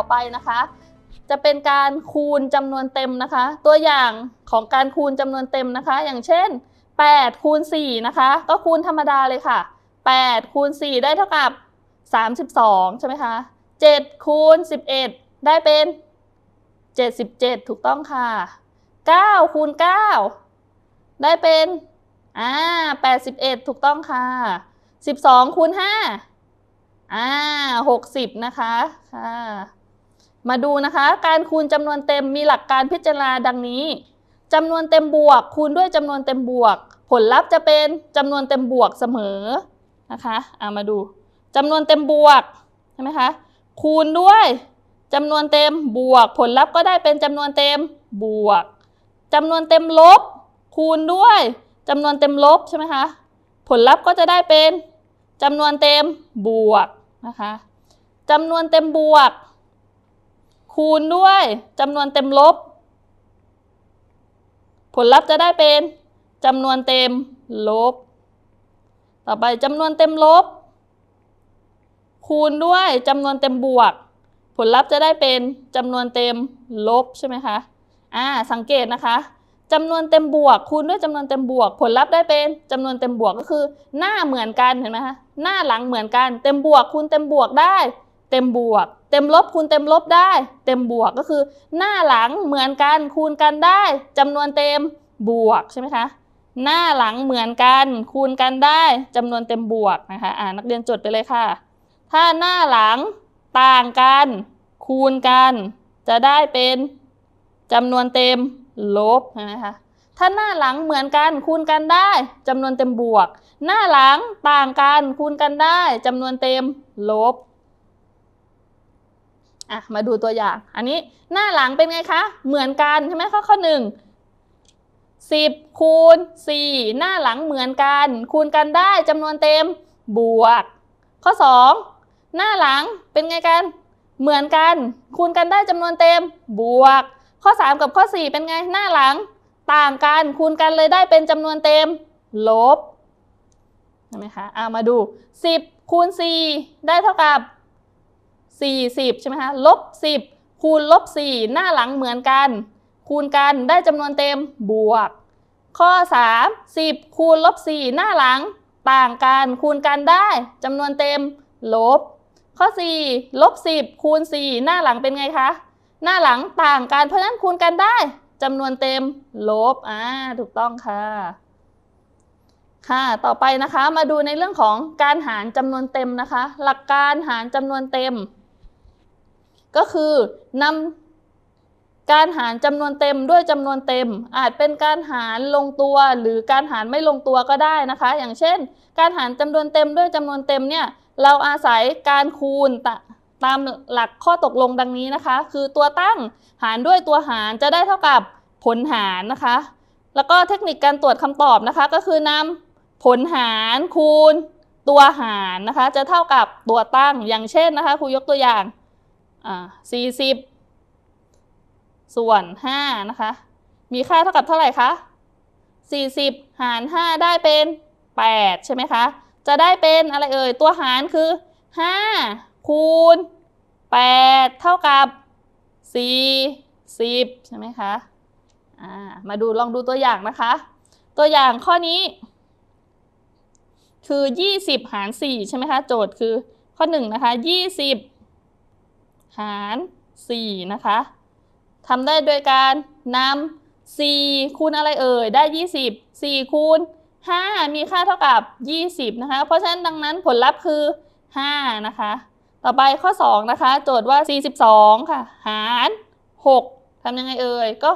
อไปนะคะ จะเป็นการคูณจำนวนเต็มนะคะ ตัวอย่างของการคูณจำนวนเต็มนะคะ อย่างเช่น8คูณ4นะคะ ก็คูณธรรมดาเลยค่ะ8คูณ4ได้เท่ากับ 32 ใช่ไหมคะ7คูณ11 ได้เป็น 77 ถูกต้องค่ะ9คูณ9ได้เป็นอ่า81 ถูกต้องค่ะ 12คูณ5อ่า60 นะคะค่ะ มาดูนะคะ การคูณจำนวนเต็มมีหลักการพิจารณาดังนี้จำนวนเต็มบวก คูณด้วยจำนวนเต็มบวก ผลลัพธ์จะเป็นจำนวนเต็มบวกเสมอนะคะเอามาดูจำนวนเต็มบวกใช่ไหมคะคูณด้วยจำนวนเต็มบวก ผลลัพธ์ก็ได้เป็นจำนวนเต็มบวกจำนวนเต็มลบ คูณด้วยจำนวนเต็มลบใช่ไหมคะผลลัพธ์ก็จะได้เป็นจำนวนเต็มบวกนะคะจำนวนเต็มบวก คูณด้วยจำนวนเต็มลบ ผลลัพธ์จะได้เป็นจำนวนเต็มลบ ต่อไปจำนวนเต็มลบ คูณด้วยจำนวนเต็มบวก ผลลัพธ์จะได้เป็นจำนวนเต็มลบใช่ไหมคะอ่าสังเกตนะคะจำนวนเต็มบวก คูณด้วยจำนวนเต็มบวก ผลลัพธ์ได้เป็นจำนวนเต็มบวกก็คือ หน้าเหมือนกันเห็นไหมคะหน้าหลังเหมือนกัน เต็มบวกคูณเต็มบวกได้ เต็มบวก เต็มลบคูณเต็มลบได้ เต็มบวกก็คือ หน้าหลังเหมือนกันคูณกันได้จำนวนเต็มบวกใช่ไหมคะหน้าหลังเหมือนกัน คูณกันได้จำนวนเต็มบวกนะคะอ่านักเรียนจดไปเลยค่ะ ถ้าหน้าหลังต่างกัน คูณกัน จะได้เป็นจำนวนเต็มลบใช่ไหมคะถ้าหน้าหลังเหมือนกันคูณกันได้จำนวนเต็มบวก หน้าหลังต่างกันคูณกันได้จำนวนเต็มลบ อะมาดูตัวอย่าง อันนี้หน้าหลังเป็นไงคะ เหมือนกันใช่ไหมข้อข้อหนึ่งสิบคูณสี่หน้าหลังเหมือนกัน คูณกันได้จำนวนเต็มบวก ข้อสองหน้าหลังเป็นไงกัน เหมือนกัน คูณกันได้จำนวนเต็มบวก ข้อ3กับข้อ4เป็นไงหน้าหลัง ต่างกันคูณกันเลยได้เป็นจำนวนเต็มลบเห็นไหมคะเอามาดู10คูณ4ได้เท่ากับ 40 ใช่ไหมคะลบ 10 คูณลบ 4 หน้าหลังเหมือนกัน คูณกันได้จำนวนเต็มบวก ข้อ 3 10 คูณลบ 4 หน้าหลังต่างกัน คูณกันได้จำนวนเต็มลบ ข้อ 4 ลบ 10 คูณ 4 หน้าหลังเป็นไงคะ หน้าหลังต่างกันเพราะฉะนั้นคูณกันได้จำนวนเต็มลบ อ่า ถูกต้องค่ะ ค่ะ ต่อไปนะคะ มาดูในเรื่องของการหารจำนวนเต็มนะคะ หลักการหารจำนวนเต็ม ก็คือนำการหารจำนวนเต็มด้วยจำนวนเต็ม อาจเป็นการหารลงตัวหรือการหารไม่ลงตัวก็ได้นะคะ อย่างเช่น การหารจำนวนเต็มด้วยจำนวนเต็มเนี่ยเราอาศัยการคูณตามหลักข้อตกลงดังนี้นะคะ คือตัวตั้งหารด้วยตัวหารจะได้เท่ากับผลหารนะคะ แล้วก็เทคนิคการตรวจคำตอบนะคะ ก็คือนำผลหารคูณตัวหารนะคะ จะเท่ากับตัวตั้งอย่างเช่นนะคะครูยกตัวอย่าง อ่า40ส่วน5นะคะ มีค่าเท่ากับเท่าไหร่คะ40หาร5ได้เป็น8ใช่ไหมคะ จะได้เป็นอะไรเอ่ย ตัวหารคือ5คูณ8เท่ากับ4 10ใช่ไหมคะอ่ามาดูลองดูตัวอย่างนะคะ ตัวอย่างข้อนี้คือ 20 หาร 4 ใช่ไหมคะ โจทย์คือข้อ 1 นะคะ 20 หาร4นะคะทำได้โดยการนำ4คูณอะไรเอ่ย ได้ 20 4คูณ5มีค่าเท่ากับ 20 นะคะ เพราะฉะนั้นดังนั้นผลลัพธ์คือ 5 นะคะ ต่อไปข้อ 2 นะคะ โจทย์ว่า 42 ค่ะ หาร 6ทำยังไงเอ่ย ก็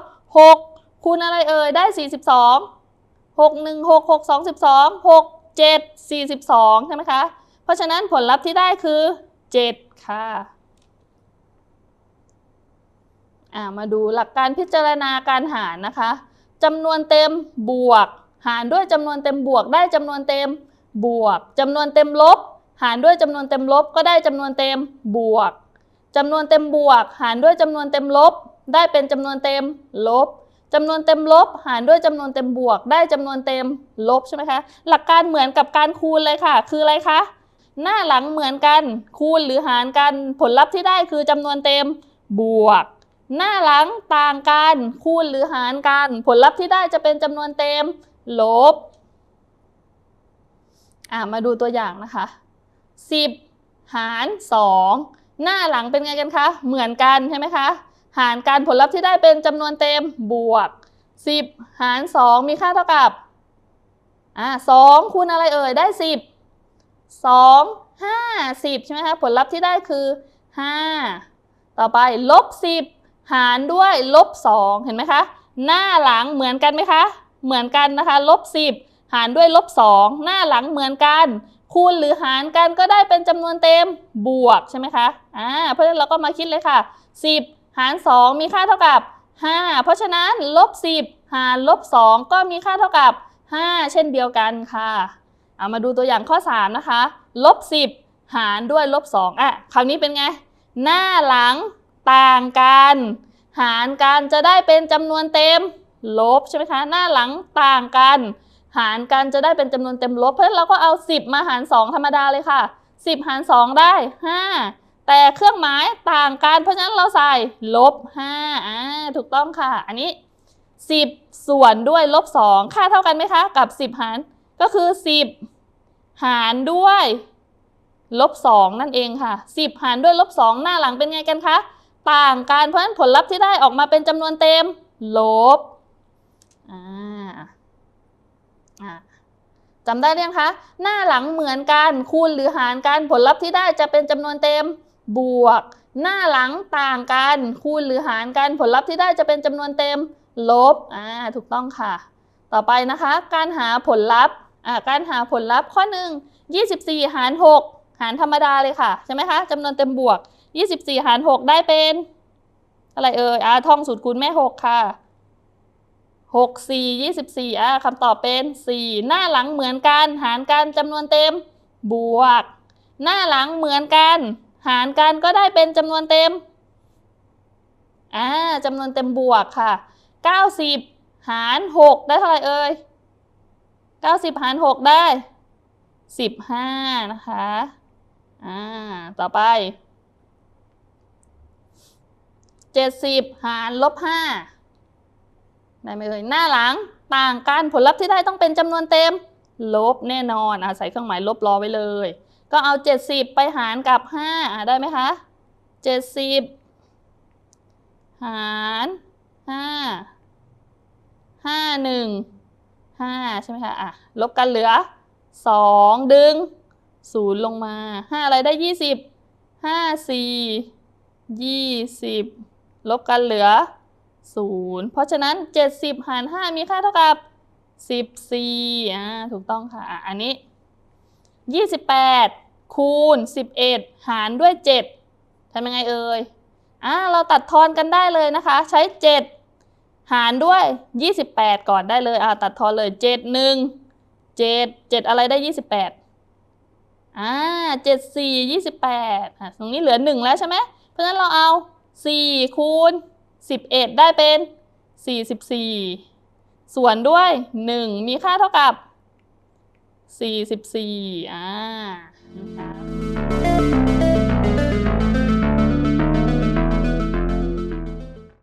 6 คูณอะไรเอ่ย ได้ 42 6 1 6 6 2 12 6 7 42 ใช่ไหมคะ เพราะฉะนั้นผลลัพธ์ที่ได้คือ 7 ค่ะ อ่า มาดูหลักการพิจารณาการหารนะคะจำนวนเต็มบวก หารด้วยจำนวนเต็มบวก ได้จำนวนเต็มบวกจำนวนเต็มลบ หารด้วยจำนวนเต็มลบ ก็ได้จำนวนเต็มบวกจำนวนเต็มบวก หารด้วยจำนวนเต็มลบ ได้เป็นจำนวนเต็มลบจำนวนเต็มลบ หารด้วยจำนวนเต็มบวก ได้จำนวนเต็มลบใช่ไหมคะหลักการเหมือนกับการคูณเลยค่ะ คืออะไรคะหน้าหลังเหมือนกันคูณหรือหารกันผลลัพธ์ที่ได้คือจำนวนเต็มบวก หน้าหลังต่างกันคูณหรือหารกัน ผลลัพธ์ที่ได้จะเป็นจำนวนเต็ม ลบอะมาดูตัวอย่างนะคะ 10 หาร 2 หน้าหลังเป็นไงกันคะ เหมือนกันใช่ไหมคะ หารกันผลลัพธ์ที่ได้เป็นจำนวนเต็มบวก 10 หาร 2 มีค่าเท่ากับอ่า2คูณอะไรเอ่ยได้ 10 2 5 10 ใช่ไหมคะ ผลลัพธ์ที่ได้คือ 5 ต่อไปลบ 10 หารด้วยลบ2เห็นไหมคะ หน้าหลังเหมือนกันไหมคะ เหมือนกันนะคะลบ10 หารด้วยลบ2หน้าหลังเหมือนกัน คูณหรือหารกันก็ได้เป็นจำนวนเต็มบวกใช่ไหมคะอ่าเพราะฉะนั้นเราก็มาคิดเลยค่ะ 10 หาร 2 มีค่าเท่ากับ 5 เพราะฉะนั้นลบ10 หารลบ2ก็มีค่าเท่ากับ 5 เช่นเดียวกันค่ะเอามาดูตัวอย่างข้อ 3 นะคะลบ10 หารด้วยลบ2อะคราวนี้เป็นไง หน้าหลัง ต่างกัน หารกันจะได้เป็นจำนวนเต็มลบใช่ไหมคะ หน้าหลังต่างกัน หารกันจะได้เป็นจำนวนเต็มลบ เพราะฉะนั้นเราก็เอา 10 มาหาร 2 ธรรมดาเลยค่ะ 10 หาร 2 ได้ 5 แต่เครื่องหมายต่างกัน เพราะฉะนั้นเราใส่ลบ5อ่าถูกต้องค่ะ อันนี้ 10 ส่วนด้วยลบ 2 ค่าเท่ากันไหมคะ กับ 10 หาร ก็คือ 10 หารด้วยลบ2นั่นเองค่ะ 10 หารด้วยลบ2หน้าหลังเป็นไงกันคะ ต่างกัน เพราะฉะนั้นผลลัพธ์ที่ได้ออกมาเป็นจำนวนเต็ม ลบอ่าอ่าจำได้หรือยังคะ หน้าหลังเหมือนกัน คูณหรือหารกัน ผลลัพธ์ที่ได้จะเป็นจำนวนเต็ม บวก หน้าหลังต่างกัน คูณหรือหารกัน ผลลัพธ์ที่ได้จะเป็นจำนวนเต็ม ลบ อ่า ถูกต้องค่ะ ต่อไปนะคะ การหาผลลัพธ์ อ่า การหาผลลัพธ์ข้อหนึ่ง24 หาร 6 หารธรรมดาเลยค่ะ ใช่ไหมคะจำนวนเต็มบวก 24หาร6ได้เป็น อะไรเอ่ยอ่าท่องสูตรคูณแม่6ค่ะ6 4 24อ่าคำตอบเป็น4หน้าหลังเหมือนกัน หารกันจำนวนเต็ม บวก หน้าหลังเหมือนกัน หารกันก็ได้เป็นจำนวนเต็มอ่าจำนวนเต็มบวกค่ะ90หาร6ได้เท่าไหร่เอ่ย90หาร6ได้15นะคะ อ่า ต่อไป 70หารลบ5ได้ไหมเอ่ยหน้าหลังต่างกันผลลัพธ์ที่ได้ต้องเป็นจำนวนเต็ม ลบแน่นอนอะใส่เครื่องหมายลบรอไว้เลย ก็เอา 70 ไปหารกับ5อะได้ไหมคะ 70 หาร5 5 1 5 ใช่ไหมคะอะลบกันเหลือ 2 ดึง 0 ลงมา 5 อะไรได้ 20 5 4 20 ลบกันเหลือ 0 เพราะฉะนั้น 70 หาร 5 มีค่าเท่ากับ 14อ่าถูกต้องค่ะอะ อันนี้ 28 คูณ 11 หารด้วย 7ทำยังไงเอ่ยอ่าเราตัดทอนกันได้เลยนะคะ ใช้ 7 หารด้วย 28 ก่อนได้เลยอ่าตัดทอนเลย 7 1 7 7 อะไรได้ 28อ่า7 4 28อะตรงนี้เหลือ1แล้วใช่ไหม เพราะฉะนั้นเราเอา 4คูณ11 ได้เป็น 44 ส่วนด้วย 1 มีค่าเท่ากับ 44 อ่านะคะ